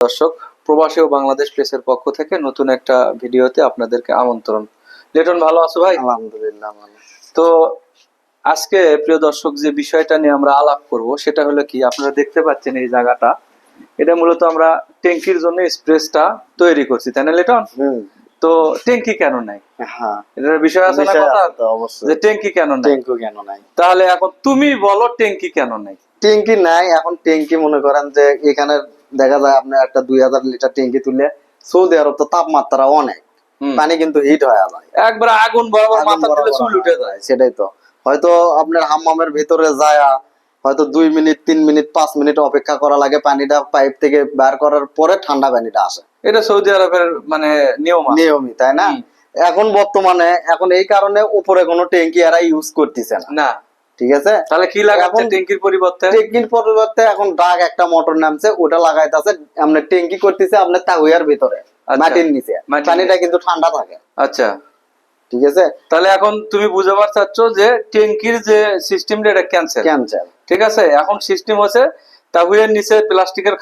দর্শক প্রবাসী ও বাংলাদেশ প্রেসের পক্ষ থেকে নতুন একটা ভিডিওতে আপনাদেরকে আমন্ত্রণ। লিটন ভালো আছো ভাই? আলহামদুলিল্লাহ তো আজকে প্রিয় দর্শক যে বিষয়টা নিয়ে আমরা আলাপ করব সেটা হলো কি? আপনারা দেখতে পাচ্ছেন এই জায়গাটা। এটা মূলত আমরা ট্যাঙ্কির জন্য স্প্রেসটা তৈরি করছি তাই না লেটন? তো ট্যাঙ্কি কেন নাই? হ্যাঁ। এটার বিষয় আছে না কথা? অবশ্যই। যে ট্যাঙ্কি কেন নাই? ট্যাঙ্কি কেন নাই? তাহলে এখন তুমি বলো ট্যাঙ্কি কেন নাই? ট্যাঙ্কি নাই এখন ট্যাঙ্কি মনে করেন যে এখানে দেখা যায় আপনি একটা দুই হাজার লিটার ট্যাঙ্কি তুললে সৌদি আরব তো তাপমাত্রা অনেক পানি কিন্তু হিট হয়ে যায়। একবার আগুন বরাবর মাথা তুলে চুল উঠে যায়। যায় সেটাই তো। হয়তো আপনার হাম্মামের ভিতরে যায় হয়তো দুই মিনিট তিন মিনিট পাঁচ মিনিট অপেক্ষা করা লাগে পানিটা পাইপ থেকে বের করার পরে ঠান্ডা পানিটা আসে। এটা সৌদি আরবের মানে নিয়ম আছে। নিয়মিত তাই না? এখন বর্তমানে এখন এই কারণে উপরে কোনো ট্যাঙ্কি এরা ইউজ করতেছে না। না। ঠিক আছে? তাহলে কি লাগাচ্ছে ট্যাঙ্কির পরিবর্তে? ট্যাঙ্কির পরিবর্তে এখন ডাক একটা মোটর নামছে ওটা লাগাইতেছে আমরা ট্যাঙ্কি করতেছে আপনার তাহুয়ার ভিতরে আচ্ছা। মাটির নিচে। পানিটা কিন্তু ঠান্ডা থাকে। আচ্ছা। ঠিক আছে? তাহলে এখন তুমি বুঝাবার চাচ্ছ যে ট্যাঙ্কির যে সিস্টেমটা এটা ক্যান্সেল ক্যান্সেল ঠিক আছে? এখন সিস্টেম হচ্ছে তাহুয়ের নিচে প্লাস্টিকের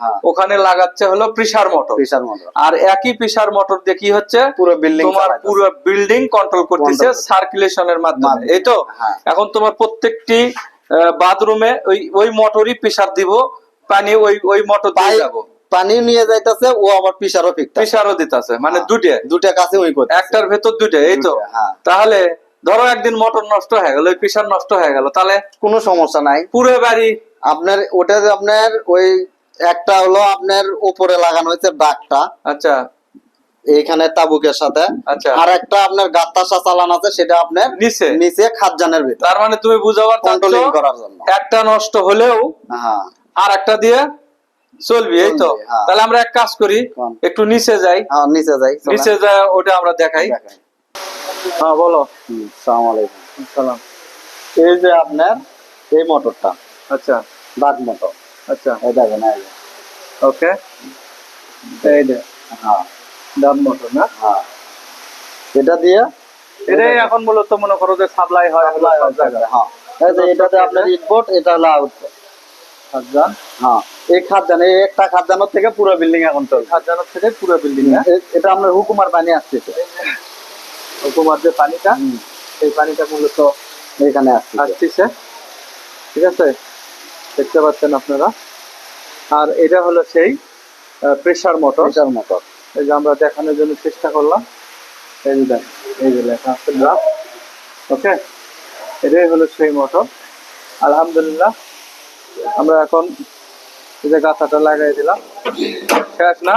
হ্যাঁ। ওখানে লাগাচ্ছে হলো প্রেসার মোটর। Pressure motor. আর একই প্রেসার মোটর দিয়ে কি হচ্ছে? পুরো বিল্ডিং তোমার পুরো বিল্ডিং কন্ট্রোল করতেছে সার্কুলেশনের মাধ্যমে। এই তো? হ্যাঁ। এখন তোমার প্রত্যেকটি বাথরুমে ওই ওই মোটরই প্রেসার দিব পানি ওই ওই মোটর দিয়ে যাব। পানি নিয়ে যাইতেছে ও আবার প্রেসারও ফিকতে প্রেসারও দিতেছে। মানে হ্যাঁ। দুটে দুটা কাছে ওই করতে একটার ভেতর দুটে এই তো। তাহলে ধরো একদিন মোটর নষ্ট হয়ে গেল ওই প্রেসার নষ্ট হয়ে গেল তাহলে কোনো সমস্যা নাই। পুরো বাড়ি আপনার ওটা যে আপনার ওই একটা হলো আপনার উপরে লাগানো হয়েছে ডাকটা আচ্ছা। এইখানে তাবুকের সাথে। আচ্ছা। আর একটা আপনার গাত্তাসা চালান আছে সেটা আপনার নিচে? নিচে খাদ্যানের ভিতর। তার মানে তুমি বুঝাবার কন্ট্রোলিং করার জন্য। একটা নষ্ট হলেও হ্যাঁ। আর একটা দিয়ে চলবি এই তো? হ্যাঁ। তাহলে আমরা এক কাজ করি একটু নিচে যাই। হ্যাঁ নিচে যাই নিচে যায় ওটা আমরা দেখাই। হ্যাঁ বলো। হুম, সালাম আলাইকুম। সালাম। এই যে আপনার এই মোটরটা। আচ্ছা। ডাক মোটর আচ্ছা। এই দেখেন এই ওকে? এই দে হ্যাঁ। ডাব মোটর না? হ্যাঁ। এটা দিয়ে এটাই এখন মূলত মনে করো যে সাপ্লাই হয় সব জায়গায়। হ্যাঁ। এই যে এটাতে আপনার ইনপুট এটা হলো আউটপুট খাদ্যান? হ্যাঁ। এই খাদ্যান এই একটা খাদ্যানোর থেকে পুরো বিল্ডিং এখন চলছে। খাদ্যানের থেকে পুরো বিল্ডিং এটা আপনার হুকুমার পানি আসতেছে হুকুমার যে পানিটা সেই পানিটা মূলত এখানে আসতেছে আসতেছে ঠিক আছে? দেখতে পাচ্ছেন আপনারা। আর এটা হলো সেই প্রেসার মোটর প্রেসার মোটর এই যে আমরা দেখানোর জন্য চেষ্টা করলাম। এই যে দেখ এই যে লেখা আছে গ্রাফ ওকে এটাই হলো সেই মোটর আলহামদুলিল্লাহ আমরা এখন এই যে গাছাটা লাগাই দিলাম। শেষ না?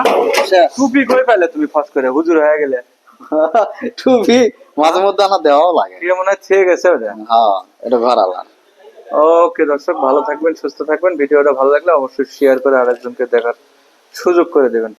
শেষ। টুপি করে পেলে তুমি ফস করে হুজুর হয়ে গেলে। টুপি মাঝে মধ্যে আমার দেওয়াও লাগে। মনে হয় ছেয়ে গেছে হ্যাঁ এটা ঘর আলাদা ওকে দর্শক, ভালো থাকবেন, সুস্থ থাকবেন। ভিডিওটা ভালো লাগলে অবশ্যই শেয়ার করে আরেকজনকে দেখার সুযোগ করে দেবেন।